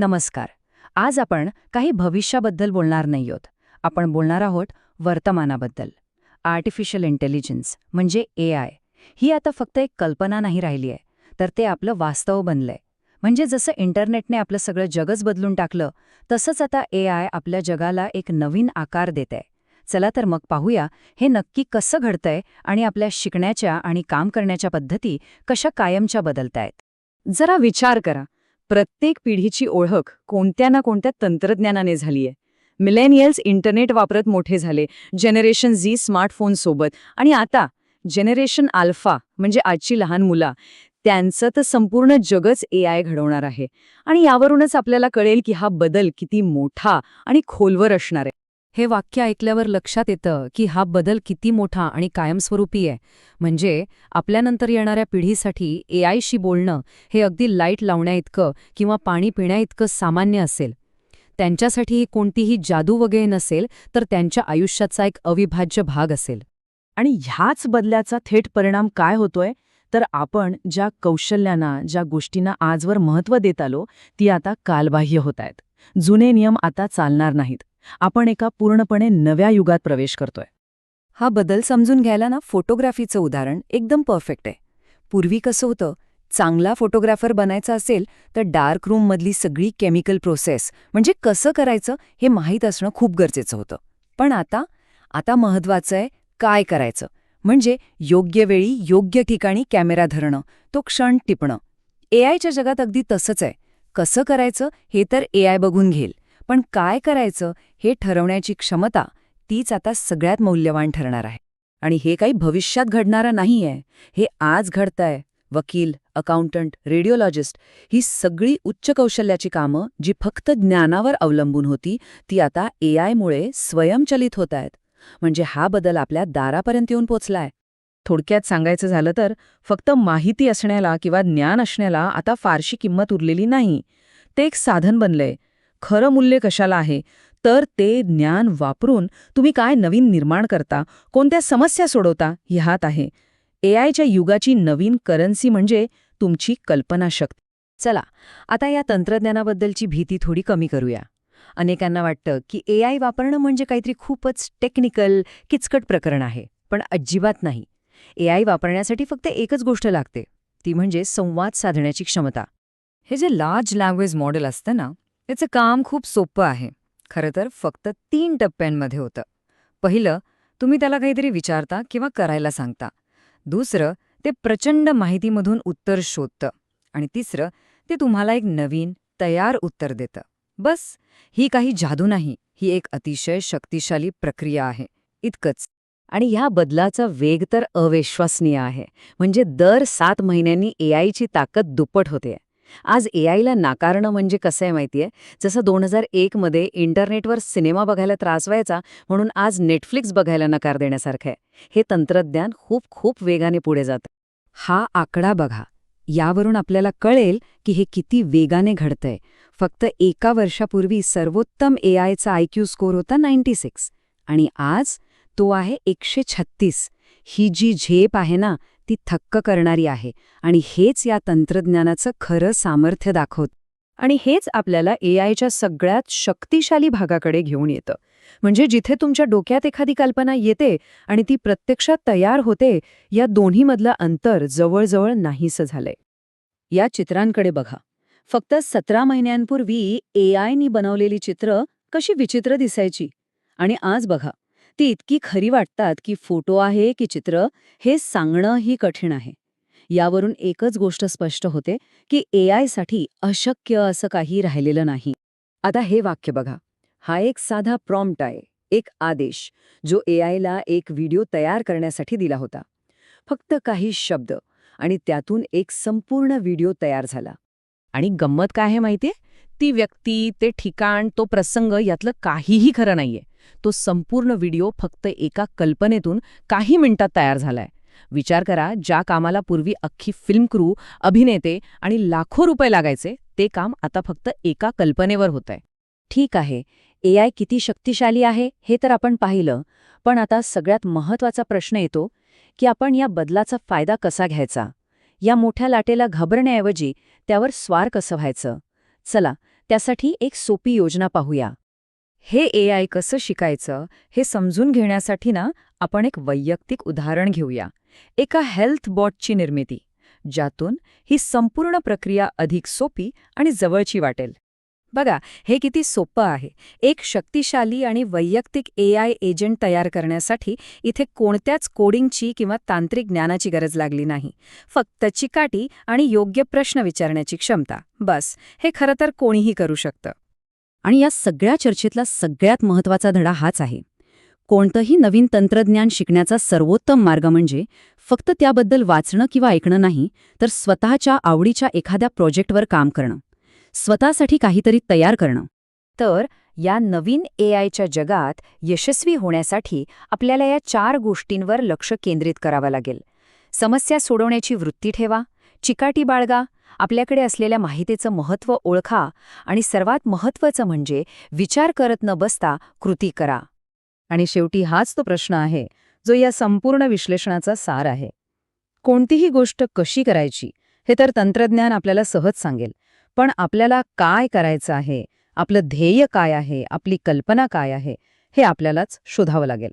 नमस्कार. आज आपण काही भविष्याबद्दल बोलणार नाही आहोत. आपण बोलणार आहोत वर्तमानाबद्दल. आर्टिफिशियल इंटेलिजन्स म्हणजे ए आय ही आता फक्त एक कल्पना नाही राहिली आहे तर ते आपलं वास्तव बनलंय. म्हणजे जसं इंटरनेटने आपलं सगळं जगच बदलून टाकलं तसंच आता ए आय आपल्या जगाला एक नवीन आकार देत आहे चला तर मग पाहूया हे नक्की कसं घडतंय आणि आपल्या शिकण्याच्या आणि काम करण्याच्या पद्धती कशा कायमच्या बदलतायत. जरा विचार करा प्रत्येक पिढीची ओळख कोणत्या ना कोणत्या तंत्रज्ञानाने झालीय. मिलेनियल्स इंटरनेट वापरत मोठे झाले जनरेशन झी स्मार्टफोन सोबत. आणि आता जनरेशन आल्फा म्हणजे आजची लहान मुला त्यांचं तर संपूर्ण जगच ए आय घडवणार आहे. आणि यावरूनच आपल्याला कळेल की हा बदल किती मोठा आणि खोलवर असणार आहे. हे वाक्य ऐकल्यावर लक्षात येतं की हा बदल किती मोठा आणि कायमस्वरूपी आहे. म्हणजे आपल्यानंतर येणाऱ्या पिढीसाठी ए आयशी बोलणं हे अगदी लाइट लावण्याइतकं किंवा पाणी पिण्याइतकं सामान्य असेल. त्यांच्यासाठी ही कोणतीही जादू वगैरे नसेल तर त्यांच्या आयुष्याचा एक अविभाज्य भाग असेल. आणि ह्याच बदल्याचा थेट परिणाम काय होतोय? तर आपण ज्या कौशल्यांना ज्या गोष्टींना आजवर महत्त्व देत आलो ती आता कालबाह्य होत आहेत. जुने नियम आता चालणार नाहीत. आपण एका पूर्णपणे नव्या युगात प्रवेश करतोय. हा बदल समजून घ्यायला ना फोटोग्राफीचं उदाहरण एकदम परफेक्ट आहे. पूर्वी कसं होतं चांगला फोटोग्राफर बनायचा असेल तर डार्क रूममधली सगळी केमिकल प्रोसेस म्हणजे कसं करायचं हे माहीत असणं खूप गरजेचं होतं. पण आता आता महत्वाचं आहे काय करायचं म्हणजे योग्य वेळी योग्य ठिकाणी कॅमेरा धरणं तो क्षण टिपणं. ए आयच्या जगात अगदी तसंच आहे. कसं करायचं हे तर ए आय बघून घेईल. पण काय करायचं हे ठरवण्याची क्षमता तीच आता सगळ्यात मौल्यवान ठरणार आहे. आणि हे काही भविष्यात घडणारं नाहीये. हे आज घडतंय. वकील अकाउंटंट रेडिओलॉजिस्ट ही सगळी उच्च कौशल्याची कामं जी फक्त ज्ञानावर अवलंबून होती ती आता ए आयमुळे स्वयंचलित होत आहेत. म्हणजे हा बदल आपल्या दारापर्यंत येऊन पोचलाय. थोडक्यात सांगायचं झालं तर फक्त माहिती असण्याला किंवा ज्ञान असण्याला आता फारशी किंमत उरलेली नाही. ते एक साधन बनलंय. खरं मूल्य कशाला आहे? तर ते ज्ञान वापरून तुम्ही काय नवीन निर्माण करता? कोणत्या समस्या सोडवता? ह्यात आहे. ए आयच्या युगाची नवीन करन्सी म्हणजे तुमची कल्पनाशक्ती. चला आता या तंत्रज्ञानाबद्दलची भीती थोडी कमी करूया. अनेकांना वाटतं की ए आय वापरणं म्हणजे काहीतरी खूपच टेक्निकल किचकट प्रकरण आहे पण अजिबात नाही. ए आय वापरण्यासाठी फक्त एकच गोष्ट लागते ती म्हणजे संवाद साधण्याची क्षमता. हे जे लार्ज लँग्वेज मॉडेल असतं ना याचं काम खूप सोपं आहे. खरं तर फक्त तीन टप्प्यांमध्ये होतं. पहिलं तुम्ही त्याला काहीतरी विचारता किंवा करायला सांगता. दुसरं ते प्रचंड माहितीमधून उत्तर शोधतं. आणि तिसरं ते तुम्हाला एक नवीन तयार उत्तर देतं. बस ही काही जादू नाही. ही एक अतिशय शक्तिशाली प्रक्रिया आहे. इतकंच. आणि ह्या बदलाचा वेग तर अविश्वसनीय आहे. म्हणजे दर सात महिन्यांनी ए आयची ताकद दुप्पट होते आज ए आयला नाकारणं म्हणजे कसं आहे माहितीये? जसं दोन हजार एकमध्ये इंटरनेटवर सिनेमा बघायला त्रास व्हायचा म्हणून आज नेटफ्लिक्स बघायला नकार देण्यासारखं आहे. हे तंत्रज्ञान खूप खूप वेगाने पुढे जातं हा आकडा बघा. यावरून आपल्याला कळेल की हे किती वेगाने घडतंय. फक्त एका वर्षापूर्वी सर्वोत्तम ए आयचा आयक्यू स्कोर होता नाईन्टी सिक्स. आणि आज तो आहे एकशे छत्तीस. ही जी झेप आहे ना ती थक्क करणारी आहे आणि हेच या तंत्रज्ञानाचं खरं सामर्थ्य दाखवत. आणि हेच आपल्याला ए आयच्या सगळ्यात शक्तिशाली भागाकडे घेऊन येतं. म्हणजे जिथे तुमच्या डोक्यात एखादी कल्पना येते आणि ती प्रत्यक्षात तयार होते या दोन्हीमधलं अंतर जवळजवळ नाहीसं झालंय. या चित्रांकडे बघा. फक्त सतरा महिन्यांपूर्वी ए आयनी बनवलेली चित्र कशी विचित्र दिसायची. आणि आज बघा. ती इतकी खरी वाटतात की फोटो आहे की चित्र हे सांगणंही कठीण आहे. यावरून एकच गोष्ट स्पष्ट होते की ए आयसाठी अशक्य असं काही राहिलेलं नाही. आता हे वाक्य बघा. हा एक साधा प्रॉम्प्ट आहे एक आदेश जो ए आयला एक व्हिडिओ तयार करण्यासाठी दिला होता. फक्त काही शब्द आणि त्यातून एक संपूर्ण व्हिडिओ तयार झाला. आणि गंमत काय आहे माहितीये? ती व्यक्ती ते ठिकाण तो प्रसंग यातलं काहीही खरं नाहीये. तो संपूर्ण व्हिडिओ फक्त एका कल्पनेतून काही मिनिटात तयार झालाय. विचार करा ज्या कामाला पूर्वी अख्खी फिल्म क्रू अभिनेते आणि लाखो रुपये लागायचे ते काम आता फक्त एका कल्पनेवर होतंय. ठीक आहे ए आय किती शक्तिशाली आहे हे तर आपण पाहिलं पण आता सगळ्यात महत्त्वाचा प्रश्न येतो की आपण या बदलाचा फायदा कसा घ्यायचा? या मोठ्या लाटेला घाबरण्याऐवजी त्यावर स्वार कसं व्हायचं? चला त्यासाठी एक सोपी योजना पाहूया. हे ए आय कसं शिकायचं हे समजून घेण्यासाठी ना आपण एक वैयक्तिक उदाहरण घेऊया. एका हेल्थ बॉटची निर्मिती ज्यातून ही संपूर्ण प्रक्रिया अधिक सोपी आणि जवळची वाटेल. बघा हे किती सोपं आहे. एक शक्तिशाली आणि वैयक्तिक ए आय एजंट तयार करण्यासाठी इथे कोणत्याच कोडिंगची किंवा तांत्रिक ज्ञानाची गरज लागली नाही. फक्त चिकाटी आणि योग्य प्रश्न विचारण्याची क्षमता. बस हे खरं तर कोणीही करू शकतं. आणि या सगळ्या चर्चेतला सगळ्यात महत्त्वाचा धडा हाच आहे. कोणतंही नवीन तंत्रज्ञान शिकण्याचा सर्वोत्तम मार्ग म्हणजे फक्त त्याबद्दल वाचणं किंवा ऐकणं नाही तर स्वतःच्या आवडीच्या एखाद्या प्रोजेक्टवर काम करणं. स्वतःसाठी काहीतरी तयार करणं. तर या नवीन ए आयच्या जगात यशस्वी होण्यासाठी आपल्याला या चार गोष्टींवर लक्ष केंद्रित करावं लागेल. समस्या सोडवण्याची वृत्ती ठेवा चिकाटी बाळगा आपल्याकडे असलेल्या माहितीचं महत्त्व ओळखा आणि सर्वात महत्त्वाचं म्हणजे विचार करत न बसता कृती करा. आणि शेवटी हाच तो प्रश्न आहे जो या संपूर्ण विश्लेषणाचा सार आहे. कोणतीही गोष्ट कशी करायची हे तर तंत्रज्ञान आपल्याला सहज सांगेल पण आपल्याला काय करायचं आहे आपलं ध्येय काय आहे आपली कल्पना काय आहे हे आपल्यालाच शोधावं लागेल.